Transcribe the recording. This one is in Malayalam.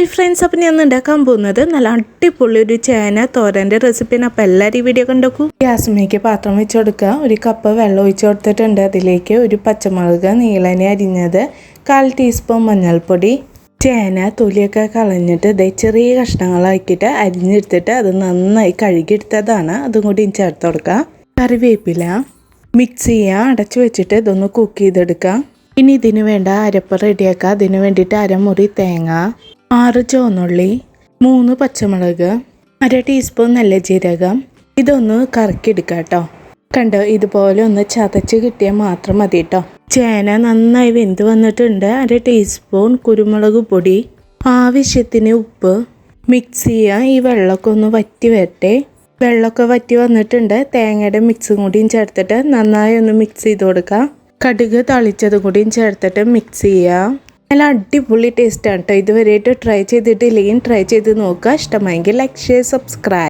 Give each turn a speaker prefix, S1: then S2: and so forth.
S1: ഹായ് ഫ്രണ്ട്സ് അപ്പം ഞാൻ ഉണ്ടാക്കാൻ പോകുന്നത് നല്ല അടിപൊളി ഒരു ചേന തോരന്റെ റെസിപ്പിയാണ്. അപ്പോൾ എല്ലാവരും ഈ വീഡിയോ കണ്ടോക്കൂ. ഗ്യാസ്മേക്ക് പാത്രം വെച്ച് കൊടുക്കുക. ഒരു കപ്പ് വെള്ളം ഒഴിച്ച് കൊടുത്തിട്ടുണ്ട്. അതിലേക്ക് ഒരു പച്ചമുളക് നീളനെ അരിഞ്ഞത് കാൽ ടീസ്പൂൺ മഞ്ഞൾപ്പൊടി ചേന തൊലിയൊക്കെ കളഞ്ഞിട്ട് ഇതേ ചെറിയ കഷ്ണങ്ങളാക്കിയിട്ട് അരിഞ്ഞെടുത്തിട്ട് അത് നന്നായി കഴുകിയെടുത്തതാണ്. അതും കൂടി ചേർത്ത് കൊടുക്കുക കറിവേപ്പില മിക്സ് ചെയ്യുക അടച്ചു വെച്ചിട്ട് ഇതൊന്ന് കുക്ക് ചെയ്തെടുക്കുക ഇനി ഇതിന് വേണ്ട അരപ്പ് റെഡിയാക്കുക അതിന് വേണ്ടിയിട്ട് അരമുറി തേങ്ങ ആറ് ചുവന്നുള്ളി മൂന്ന് പച്ചമുളക് അര ടീസ്പൂൺ നല്ല ജീരകം. ഇതൊന്ന് കറക്കിയെടുക്കുക കേട്ടോ കണ്ടോ ഇതുപോലെ ഒന്ന് ചതച്ച് കിട്ടിയാൽ മാത്രം മതി കേട്ടോ ചേന നന്നായി വെന്ത് വന്നിട്ടുണ്ട്. അര ടീസ്പൂൺ കുരുമുളക് പൊടി ആവശ്യത്തിന് ഉപ്പ്. മിക്സ് ചെയ്യുക ഈ വെള്ളമൊക്കെ ഒന്ന് വറ്റി വരട്ടെ. വെള്ളമൊക്കെ വറ്റി വന്നിട്ടുണ്ട്. തേങ്ങയുടെ മിക്സും കൂടിയും ചേർത്തിട്ട് നന്നായി ഒന്ന് മിക്സ് ചെയ്ത് കൊടുക്കുക കടുക് തളിച്ചതും കൂടിയും ചേർത്തിട്ട് മിക്സ് ചെയ്യുക നല്ല അടിപൊളി ടേസ്റ്റാണ് കേട്ടോ ഇതുവരെയായിട്ട് ട്രൈ ചെയ്തിട്ടില്ലെങ്കിൽ ട്രൈ ചെയ്ത് നോക്കുക. ഇഷ്ടമായെങ്കിൽ ലൈക്ക് ഷെയർ സബ്സ്ക്രൈബ്